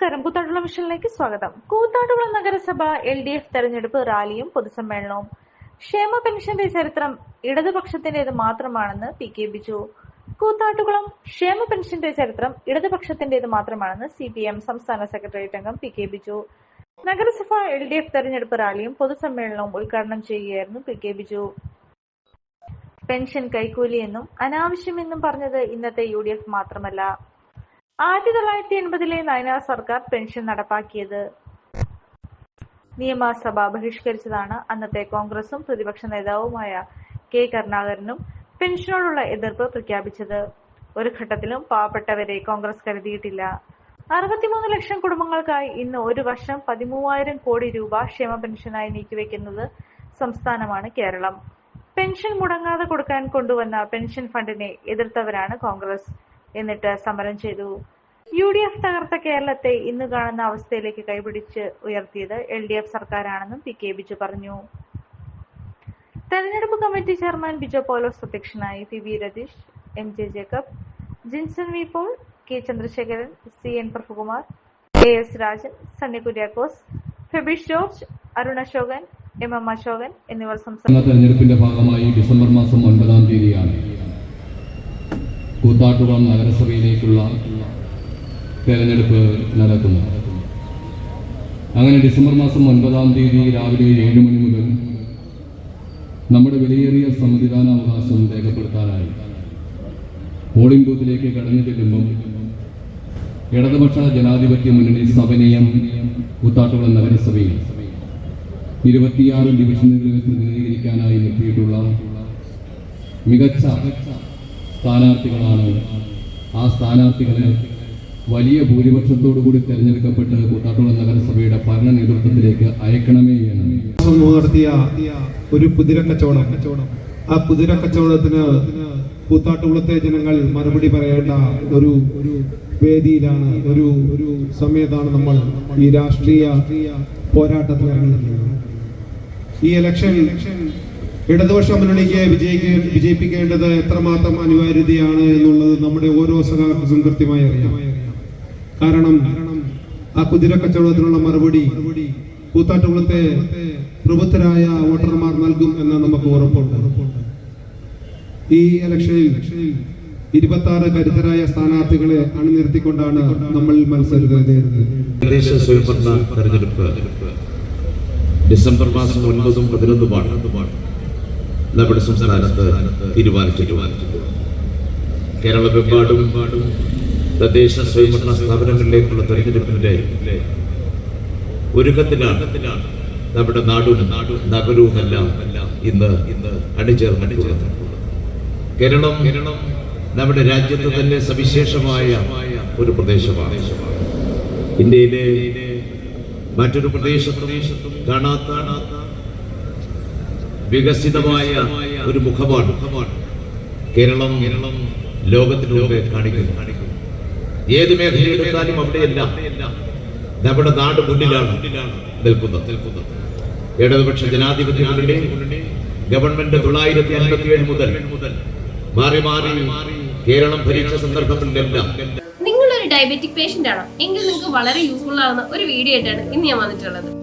നമസ്കാരം. കൂത്താട്ടുള്ള മിഷനിലേക്ക് സ്വാഗതം. കൂത്താട്ടുള്ള നഗരസഭ എൽ ഡി എഫ് തെരഞ്ഞെടുപ്പ് റാലിയും പൊതുസമ്മേളനവും. ക്ഷേമ പെൻഷന്റെ ചരിത്രം ഇടതുപക്ഷത്തിന്റേത് മാത്രമാണെന്ന് പി കെ ബിജു. കൂത്താട്ടുകുളം ക്ഷേമ പെൻഷന്റെ ചരിത്രം ഇടതുപക്ഷത്തിന്റേത് മാത്രമാണെന്ന് സി പി എം സംസ്ഥാന സെക്രട്ടേറിയറ്റ് അംഗം പി കെ ബിജു. നഗരസഭ എൽ ഡി എഫ് തെരഞ്ഞെടുപ്പ് റാലിയും പൊതുസമ്മേളനവും ഉദ്ഘാടനം ചെയ്യുകയായിരുന്നു പി കെ ബിജു. പെൻഷൻ കൈക്കൂലിയെന്നും അനാവശ്യമെന്നും പറഞ്ഞത് ഇന്നത്തെ യു ഡി എഫ് മാത്രമല്ല. ആയിരത്തി തൊള്ളായിരത്തി എൺപതിലെ നയനാർ സർക്കാർ പെൻഷൻ നടപ്പാക്കിയത് നിയമസഭ ബഹിഷ്കരിച്ചതാണ്. അന്നത്തെ കോൺഗ്രസും പ്രതിപക്ഷ നേതാവുമായ കെ കരുണാകരനും പെൻഷനോടുള്ള എതിർപ്പ് പ്രഖ്യാപിച്ചത്. ഒരു ഘട്ടത്തിലും പാവപ്പെട്ടവരെ കോൺഗ്രസ് കരുതിയിട്ടില്ല. അറുപത്തിമൂന്ന് ലക്ഷം കുടുംബങ്ങൾക്കായി ഇന്ന് ഒരു വർഷം പതിമൂവായിരം കോടി രൂപ ക്ഷേമ പെൻഷനായി നീക്കിവെക്കുന്നത് സംസ്ഥാനമാണ് കേരളം. പെൻഷൻ മുടങ്ങാതെ കൊടുക്കാൻ കൊണ്ടുവന്ന പെൻഷൻ ഫണ്ടിനെ എതിർത്തവരാണ് കോൺഗ്രസ്. എന്നിട്ട് സമരം ചെയ്തു. യു ഡി എഫ് തകർത്ത കേരളത്തെ ഇന്ന് കാണുന്ന അവസ്ഥയിലേക്ക് കൈപിടിച്ച് ഉയർത്തിയത് എൽ ഡി എഫ് സർക്കാരാണെന്നും പി കെ ബിജു പറഞ്ഞു. തെരഞ്ഞെടുപ്പ് കമ്മിറ്റി ചെയർമാൻ ബിജോ പോലോസ് അധ്യക്ഷനായി P V Ratheesh M J Jacob Jinson V Paul K Chandrasekharan C N Prabhukumar A S Rajan Sunny Kuriakose Febish George Arun Asokan M M Asokan എന്നിവർ സംസാരിച്ചു. തെരഞ്ഞെടുപ്പിന്റെ ഭാഗമായി December മാസം ഒൻപതാം തീയതിയാണ് കൂത്താട്ടുകുളം നഗരസഭയിലേക്കുള്ള തെരഞ്ഞെടുപ്പ് നടക്കുന്നു. അങ്ങനെ ഡിസംബർ മാസം ഒൻപതാം തീയതി രാവിലെ ഏഴ് മണി മുതൽ നമ്മുടെ വിലയേറിയ സമ്മതിദാനാവകാശം രേഖപ്പെടുത്താനായി പോളിംഗ് ബൂത്തിലേക്ക് കടന്നു ചെല്ലുമ്പം ഇടതുപക്ഷ ജനാധിപത്യ മുന്നണി സഭനീയം കൂത്താട്ടുകുളം നഗരസഭയിൽ ഇരുപത്തിയാറ് ഡിവിഷനുകളിൽ പ്രതിനിധീകരിക്കാനായി നിർത്തിയിട്ടുള്ള മികച്ച സ്ഥാനാർത്ഥികളാണ്. ആ സ്ഥാനാർത്ഥികളെ വലിയ ഭൂരിപക്ഷത്തോടു കൂടി തെരഞ്ഞെടുക്കപ്പെട്ട് കൂട്ടാട്ടുള്ള നഗരസഭയുടെ ഭരണ നേതൃത്വത്തിലേക്ക് അയക്കണമേ എന്ന്. നടത്തിയ ഒരു കുതിര കച്ചവടം. ആ കുതിര കച്ചവടത്തിന് കൂത്താട്ടുകുളത്തെ ജനങ്ങൾ മറുപടി പറയേണ്ട ഒരു ഒരു വേദിയിലാണ് ഒരു ഒരു സമയത്താണ് നമ്മൾ ഈ രാഷ്ട്രീയ പോരാട്ടത്തിൽ ഇറങ്ങിയിരിക്കുന്നത് ഈ ഇലക്ഷൻ ഇടതുപക്ഷ മുന്നണിക്ക് വിജയിക്ക വിജയിപ്പിക്കേണ്ടത് എത്രമാത്രം അനിവാര്യതയാണ് എന്നുള്ളത് നമ്മുടെ ഓരോ സഹാക്കും കൃത്യമായി അറിയാം. കാരണം ആ കുതിര കച്ചവടത്തിനുള്ള മറുപടി കൂത്താട്ടുകുളത്തെ പ്രബുദ്ധരായ വോട്ടർമാർ നൽകും എന്ന് നമുക്ക് ഉറപ്പുണ്ട്. ഈ ഇലക്ഷനിൽ ഇരുപത്തി ആറ് കരുത്തരായ സ്ഥാനാർത്ഥികളെ അണിനിരത്തിക്കൊണ്ടാണ് നമ്മൾ മത്സരിക്കുന്നത് തെരഞ്ഞെടുപ്പ്. ഡിസംബർ മാസം ഒൻപതും പതിനൊന്നുമാണ്. നമ്മുടെ സംസ്ഥാനത്ത് തീരുമാനിച്ചിട്ടുണ്ട്. കേരളമെമ്പാടും തദ്ദേശ സ്വയംഭരണ സ്ഥാപനങ്ങളിലേക്കുള്ള തെരഞ്ഞെടുപ്പിന്റെ ഒരുക്കത്തിലാണ് നമ്മുടെ നാടും നഗരവുമെല്ലാം ഇന്ന് ഇന്ന് അണിചേർന്നിട്ടുള്ളത്. കേരളം കേരളം നമ്മുടെ രാജ്യത്ത് തന്നെ സവിശേഷമായ ഒരു പ്രദേശമാണ്. ഇന്ത്യയിലെ മറ്റൊരു പ്രദേശത്തും കാണാത്ത വികസിതമായ ഒരു മുഖമാണ് കേരളം കേരളം ലോകത്തിന് മുമ്പേ കാണിക്കുന്നു ഏത് മേഖലയിലെടുത്താലും അവിടെയല്ല നമ്മുടെ നാട് മുന്നിലാണ് നിൽക്കുന്നത്. ഇടതുപക്ഷ ജനാധിപത്യ മുന്നണി ഗവൺമെന്റ് തൊള്ളായിരത്തി അൻപത്തി ഏഴ് മുതൽ മാറി മാറി കേരളം ഭരിച്ച സന്ദർഭങ്ങളിലെല്ലാം ഒരു ഡയബറ്റിക് പേഷ്യന്റ് ആണോ? എങ്കിൽ നിങ്ങൾക്ക് വളരെ യൂസ്ഫുൾ ആവുന്ന ഒരു വീഡിയോ ആയിട്ടാണ് ഇന്ന് ഞാൻ വന്നിട്ടുള്ളത്.